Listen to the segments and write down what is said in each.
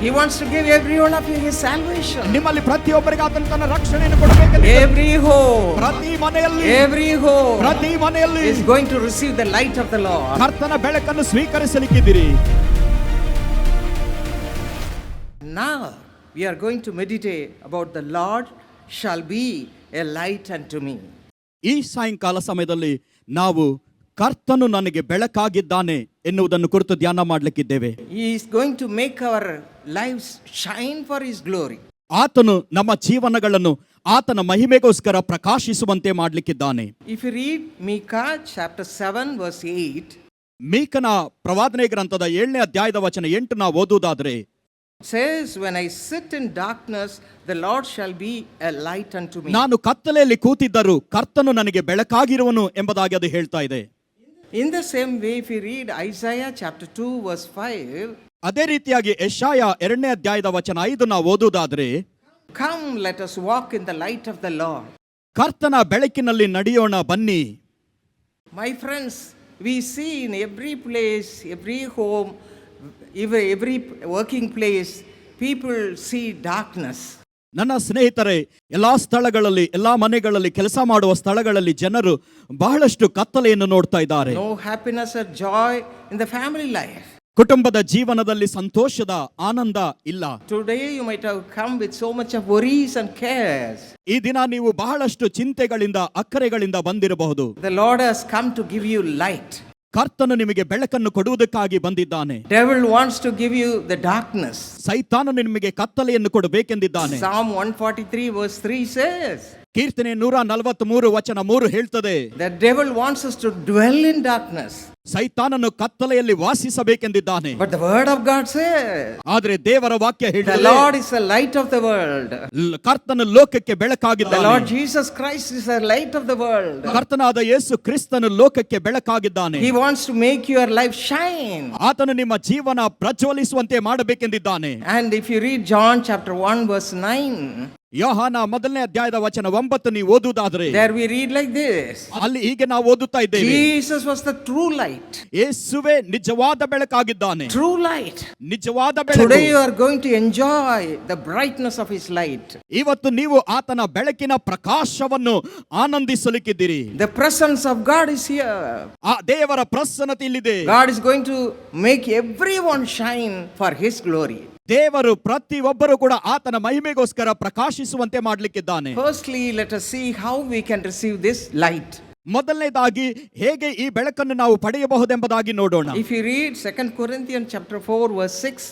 He wants to give every one of you his salvation. ನಿಮ್ಮಲ್ಲಿ ಪ್ರತಿಯೊಬ್ಬರಿಗೆ ಆತನು ತನ್ನ ರಕ್ಷಣೆಯನ್ನು Every home, ಪ್ರತಿ ಮನೆಯಲ್ಲಿ every home ಪ್ರತಿ ಮನೆಯಲ್ಲಿ is going to receive the light of the Lord. ಕರ್ತನ ಬೆಳಕನ್ನು ಸ್ವೀಕರಿಸಲಿಕ್ಕಿದ್ದೀರಿ Now we are going to meditate about the Lord shall be a light unto me. ಈ ಸಾಯಂಕಾಲ ಸಮಯದಲ್ಲಿ ನಾವು ಕರ್ತನು ನನಗೆ ಬೆಳಕಾಗಿದ್ದಾನೆ ಎನ್ನುವುದನ್ನು ಕುರಿತು ಧ್ಯಾನ ಮಾಡಲಿಕ್ಕಿದ್ದೇವೆ is going to make make our shine for his glory. ಆತನು ನಮ್ಮ ಜೀವನಗಳನ್ನು ಆತನ ಮಹಿಮೆಗೋಸ್ಕರ ಪ್ರಕಾಶಿಸುವಂತೆ ಮಾಡಲಿಕ್ಕಿದ್ದಾನೆ if you read Micah chapter seven verse eight ಮೀಕನ ಪ್ರವಾದನೆ ಗ್ರಂಥದ ಏಳನೇ ಅಧ್ಯಾಯದ ವಚನ ಎಂಟು ನಾವು ಓದುವುದಾದ್ರೆ says When I sit in darkness, the Lord shall be a light unto me. ನಾನು ಕತ್ತಲೆಯಲ್ಲಿ ಕೂತಿದ್ದರೂ ಕರ್ತನು ನನಗೆ ಬೆಳಕಾಗಿರುವನು ಎಂಬುದಾಗಿ ಅದು ಹೇಳ್ತಾ ಇದೆ In the same way, if you read Isaiah chapter 2 verse 5, ಅದೇ ರೀತಿಯಾಗಿ ಯಶಾಯ ಎರಡನೇ ಅಧ್ಯಾಯದ ವಚನ ಐದು ನಾವು ಓದುವುದಾದ್ರೆ Come, let us walk in the light of the Lord. ಕರ್ತನ ಬೆಳಕಿನಲ್ಲಿ ನಡೆಯೋಣ ಬನ್ನಿ My friends, we see in every place, every home, every, every working place, people see darkness. ನನ್ನ ಸ್ನೇಹಿತರೆ ಎಲ್ಲ ಸ್ಥಳಗಳಲ್ಲಿ ಎಲ್ಲ ಮನೆಗಳಲ್ಲಿ ಕೆಲಸ ಮಾಡುವ ಸ್ಥಳಗಳಲ್ಲಿ ಜನರು ಬಹಳಷ್ಟು ಕತ್ತಲೆಯನ್ನು ನೋಡ್ತಾ ಇದ್ದಾರೆ. ಜಾಯ್ ಇನ್ in the family ಕುಟುಂಬದ ಜೀವನದಲ್ಲಿ ಸಂತೋಷದ ಆನಂದ ಇಲ್ಲ. Today you might have come with so much of worries and cares ಈ ದಿನ ನೀವು ಬಹಳಷ್ಟು ಚಿಂತೆಗಳಿಂದ ಅಕ್ಕರೆಗಳಿಂದ ಬಂದಿರಬಹುದು. The Lord has come to give you light. ಕರ್ತನು ನಿಮಗೆ ಬೆಳಕನ್ನು ಕೊಡುವುದಕ್ಕಾಗಿ ಬಂದಿದ್ದಾನೆ Devil wants to give you the darkness. ಸೈತಾನನು ನಿಮಗೆ ಕತ್ತಲೆಯನ್ನು ಕೊಡಬೇಕೆಂದಿದ್ದಾನೆ Psalm 143 verse 3 says, ಕೀರ್ತನೆ ನೂರ ನಲವತ್ತ್ ಮೂರು ವಚನ ಮೂರು ಹೇಳ್ತದೆ The devil wants us to dwell in darkness. ಸೈತಾನನು ಕತ್ತಲೆಯಲ್ಲಿ ವಾಸಿಸಬೇಕೆಂದಿದ್ದಾನೆ But the word of God says, ಆದ್ರೆ ದೇವರ ವಾಕ್ಯ The ಹೇಳ್ತದೆ Lord is the light of the world. ಕರ್ತನ ಲೋಕಕ್ಕೆ The ಬೆಳಕಾಗಿದ್ದಾನೆ Lord Jesus Christ is the light of the world. ಕರ್ತನಾದ ಯೇಸು ಕ್ರಿಸ್ತನು ಲೋಕಕ್ಕೆ ಬೆಳಕಾಗಿದ್ದಾನೆ He wants to make your life shine. ಆತನು ನಿಮ್ಮ ಜೀವನ ಪ್ರಜ್ವಲಿಸುವಂತೆ ಮಾಡಬೇಕೆಂದಿದ್ದಾನೆ And if you read John chapter 1 verse 9, ಯೋಹಾನ ಮೊದಲನೇ ಅಧ್ಯಾಯದ ವಚನ ಒಂಬತ್ತು ನೀವು ಓದುದಾದ್ರೆ there we read like this ಅಲ್ಲಿ ಹೀಗೆ ನಾವು ಓದುತ್ತಾ ಇದ್ದೇವೆ. ಟ್ರೂ ಲೈಟ್ ಯೇಸುವೆ ನಿಜವಾದ ಬೆಳಕಾಗಿದ್ದಾನೆ. ಟ್ರೂ ಲೈಟ್ ನಿಜವಾದ ಬೆಳಕು. Are going enjoy the brightness of his light ಇವತ್ತು ನೀವು ಆತನ ಬೆಳಕಿನ ಪ್ರಕಾಶವನ್ನು ಆನಂದಿಸಲಿಕ್ಕಿದ್ದೀರಿ. The presence of God is here ಆ ದೇವರ ಪ್ರಸನ್ನತೆ ಇಲ್ಲಿದೆ. God is going to make everyone shine for his glory ದೇವರು ಪ್ರತಿ ಒಬ್ಬರು ಕೂಡ ಆತನ ಮಹಿಮೆಗೋಸ್ಕರ ಪ್ರಕಾಶಿಸುವಂತೆ ಮಾಡ್ಲಿಕ್ಕಿದ್ದಾನೆ. Firstly let us see how we can receive this light ಮೊದಲನೇದಾಗಿ ಹೇಗೆ ಈ ಬೆಳಕನ್ನು ನಾವು ಪಡೆಯಬಹುದೆಂಬುದಾಗಿ ನೋಡೋಣ. If you read second Corinthian chapter 4 verse 6,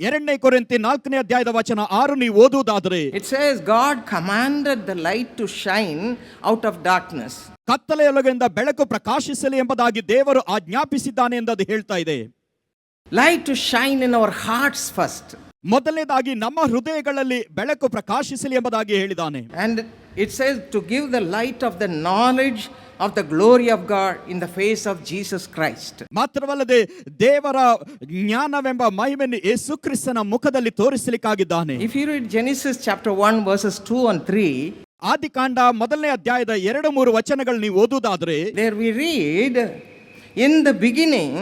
ಎರಡನೇ ಕೊರಿಂಥಿ ನಾಲ್ಕನೇ ಅಧ್ಯಾಯದ ವಚನ ಆರು ನೀವು ಓದುವುದಾದರೆ it says God commanded the light to shine out of darkness ಕತ್ತಲೆಯೊಳಗಿಂದ ಬೆಳಕು ಪ್ರಕಾಶಿಸಲಿ ಎಂಬುದಾಗಿ ದೇವರು ಆಜ್ಞಾಪಿಸಿದ್ದಾನೆ ಎಂದು ಅದು ಹೇಳ್ತಾ ಇದೆ. Light to shine in our hearts first. ಮೊದಲನೇದಾಗಿ ನಮ್ಮ ಹೃದಯಗಳಲ್ಲಿ ಬೆಳಕು ಪ್ರಕಾಶಿಸಲಿ ಎಂಬುದಾಗಿ ಹೇಳಿದ್ದಾನೆ And it says to give the light of the knowledge of the glory of God in the face of Jesus Christ. ಮಾತ್ರವಲ್ಲದೆ ದೇವರ ಜ್ಞಾನವೆಂಬ ಮಹಿಮೆಯನ್ನು ಯೇಸು ಕ್ರಿಸ್ತನ ಮುಖದಲ್ಲಿ ತೋರಿಸಲಿಕ್ಕಾಗಿದ್ದಾನೆ If you read Genesis chapter 1 verses 2 and 3, ಆದಿಕಾಂಡ ಮೊದಲನೇ ಅಧ್ಯಾಯದ ಎರಡು ಮೂರು ವಚನಗಳು ನೀವು ಓದುವುದಾದ್ರೆ there we read, In the beginning,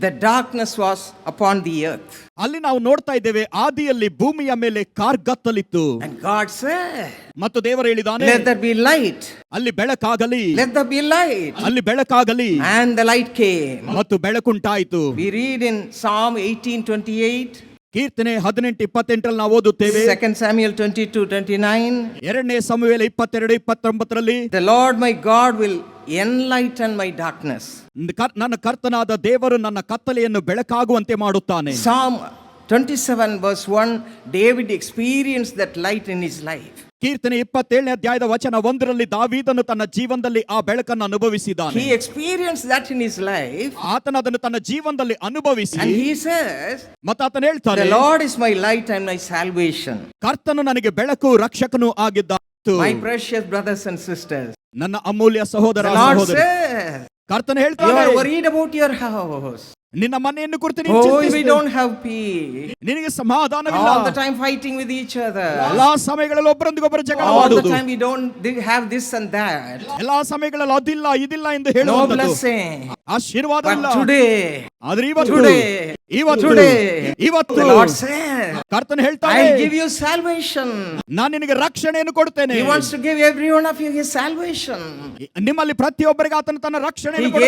the darkness was upon the earth. ಅಲ್ಲಿ ನಾವು ನೋಡ್ತಾ ಇದ್ದೇವೆ ಆದಿಯಲ್ಲಿ ಭೂಮಿಯ ಮೇಲೆ ಕಾರ್ಗತ್ತಲಿತ್ತು And God said, ಮತ್ತು ದೇವರು ಹೇಳಿದಾನೆ Let there be light. ಅಲ್ಲಿ ಬೆಳಕಾಗಲಿ Let there be light. ಅಲ್ಲಿ ಬೆಳಕಾಗಲಿ And the light came. ಮತ್ತು ಬೆಳಕುಂಟಾಯಿತು We read in Psalm 18:28, ಕೀರ್ತನೆ ಹದಿನೆಂಟು ಇಪ್ಪತ್ತೆಂಟರಲ್ಲಿ ನಾವು ಓದುತ್ತೇವೆ 2 Samuel 22 29. ಎರಡನೇ ಸಮುವೇಲ ಇಪ್ಪತ್ತೆರಡು ಇಪ್ಪತ್ತೊಂಬತ್ತರಲ್ಲಿ The Lord my God will enlighten my darkness ನನ್ನ ಕರ್ತನಾದ ದೇವರು ನನ್ನ ಕತ್ತಲೆಯನ್ನು ಬೆಳಕಾಗುವಂತೆ ಮಾಡುತ್ತಾನೆ. Psalm twenty seven verse one David experience that light in his life ಕೀರ್ತನೆ ಇಪ್ಪತ್ತೇಳನೇ ಅಧ್ಯಾಯದ ವಚನ ಒಂದರಲ್ಲಿ ದಾವೀದನು ತನ್ನ ಜೀವನದಲ್ಲಿ ಆ ಬೆಳಕನ್ನು ಅನುಭವಿಸಿದ್ದಾನೆ. He experience that in his life ಆತನ ಅದನ್ನು ತನ್ನ ಜೀವನದಲ್ಲಿ ಅನುಭವಿಸಿ. And he says, ಮತ್ತೆ ಆತನ ಹೇಳ್ತಾರೆ The Lord my light light and my salvation. ಕರ್ತನು ನನಗೆ ಬೆಳಕು ರಕ್ಷಕನು ಇತ್ತು my precious brothers and sisters ನನ್ನ ಅಮೂಲ್ಯ ಸಹೋದರ ಸಹೋದರ ಕರ್ತನ ಹೇಳ್ತಾರೆ ವರಿಡ್ ಅಬೌಟ್ ಯುವರ್ ನಿನ್ನ ಮನೆಯನ್ನು ಕೊಡ್ತೀನಿ ನೀನು ಚಿಂತಿಸುತ್ತೀಯ ವಿ ಡೋಂಟ್ ನಿನಗೆ ಸಮಾಧಾನವಿಲ್ಲ. ಟೈಮ್ ಫೈಟಿಂಗ್ ವಿತ್ ಈಚ್ ಎಲ್ಲಾ ಸಮಯಗಳಲ್ಲಿ ಒಬ್ಬರೊಂದಿಗೊಬ್ಬರು ಜಗಳ ಮಾಡುವುದು. All the time this and ಎಲ್ಲಾ ಸಮಯಗಳಲ್ಲಿ ಅದಿಲ್ಲ ಇದಿಲ್ಲ ಎಂದು ಹೇಳುವಂತದ್ದು ಆಶೀರ್ವಾದ ಅಲ್ಲು. ಡೇ ಇವತ್ತು ನಾನು ರಕ್ಷಣೆಯನ್ನು ಕೊಡ್ತೇನೆ. ಟು ಆಫ್ ನಿಮ್ಮಲ್ಲಿ ಪ್ರತಿಯೊಬ್ಬರಿಗೆ ಆತನ ತನ್ನ ರಕ್ಷಣೆ ಆತನ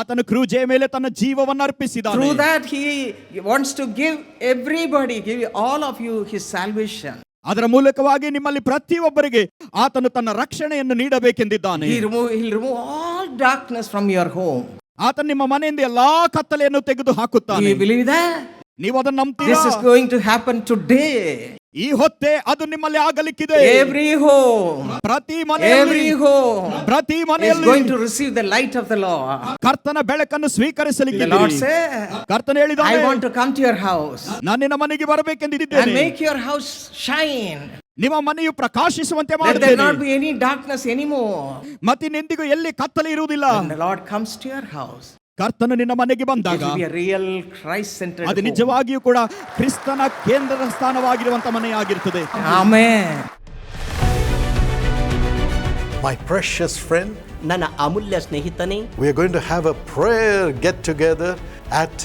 ಆತನು ಕ್ರೂಜೆ ಮೇಲೆ ತನ್ನ ಜೀವವನ್ನು ಅರ್ಪಿಸಿದ to give everybody give all of you his salvation ಅದರ ಮೂಲಕವಾಗಿ ನಿಮ್ಮಲ್ಲಿ ಪ್ರತಿಯೊಬ್ಬರಿಗೆ ಆತನು ತನ್ನ ರಕ್ಷಣೆಯನ್ನು ನೀಡಬೇಕೆಂದಿದ್ದಾನೆ. ಫ್ರಮ್ ಯುವರ್ ಹೋಮ್ ನಿಮ್ಮ ಮನೆಯಿಂದ ಎಲ್ಲಾ ಕತ್ತಲೆಯನ್ನು ತೆಗೆದು ಹಾಕುತ್ತಾನೆ ನೀವು ಅದನ್ನು ನಂಬ್ತೀರಿ? Going to happen today ಈ ಹೊತ್ತೆ ಅದು ನಿಮ್ಮಲ್ಲಿ ಆಗಲಿಕ್ಕಿದೆ. ಎವ್ರಿ ಹೋ ಪ್ರತಿ ಮನೆಯಲ್ಲಿ ಹೋ ಪ್ರತಿ ಮನೆಯಲ್ಲಿ going to receive the light of the Lord ಕರ್ತನ ಬೆಳಕನ್ನು ಸ್ವೀಕರಿಸಲಿಕ್ಕೆ ಲಾರ್ಡ್ ಸೇ ಕರ್ತನ ಹೇಳಿದ I want to come to your house ನಾನು ನಿನ್ನ ಮನೆಗೆ ಬರಬೇಕೆಂದಿದ್ದೆ ಮೇಕ್ ಯುವರ್ ಹೌಸ್ ಶೈನ್ ನಿಮ್ಮ ಮನೆಯು ಪ್ರಕಾಶಿಸುವಂತೆ ಮಾಡುತ್ತೇನೆ not be any darkness anymore ಮತ್ತೆ ಎಲ್ಲಿ ಕತ್ತಲೆ ಇರುವುದಿಲ್ಲ. The Lord comes to your house ಕರ್ತನ ನಿನ್ನ ಮನೆಗೆ ಬಂದಾಗ ರಿಯಲ್ ಕ್ರೈಸ್ಟ್ ಅದು ನಿಜವಾಗಿಯೂ ಕೂಡ ಕ್ರಿಸ್ತನ ಕೇಂದ್ರದ ಸ್ಥಾನವಾಗಿರುವಂಥ ಮನೆಯಾಗಿರುತ್ತದೆ. ಆಗಿರ್ತದೆ ಕಾಮೆ ಮೈ ಪ್ರಶಿಯಸ್ ಫ್ರೆಂಡ್ ನನ್ನ ಅಮೂಲ್ಯ ಸ್ನೇಹಿತನೇ we gonna have a prayer get together at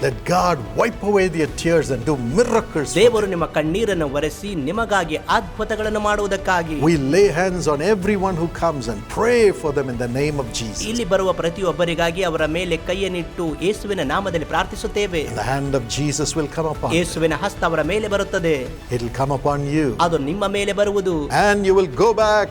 Let God wipe away their tears and do miracles. for ದೇವರು them. ನಿಮ್ಮ ಕಣ್ಣೀರನ್ನು ಒರೆಸಿ ನಿಮಗಾಗಿ ಅದ್ಭುತಗಳನ್ನು ಮಾಡುವುದಕ್ಕಾಗಿ We lay hands on everyone who comes and pray for them in the name of Jesus. ಇಲ್ಲಿ ಬರುವ ಪ್ರತಿಯೊಬ್ಬರಿಗಾಗಿ ಅವರ ಮೇಲೆ ಕೈಯನ್ನಿಟ್ಟು ಯೇಸುವಿನ ನಾಮದಲ್ಲಿ ಪ್ರಾರ್ಥಿಸುತ್ತೇವೆ And the hand of Jesus will come upon you. ಯೇಸುವಿನ ಹಸ್ತ ಅವರ ಮೇಲೆ ಬರುತ್ತದೆ It'll come upon you. ಅದು ನಿಮ್ಮ ಮೇಲೆ ಬರುವುದು And you will go back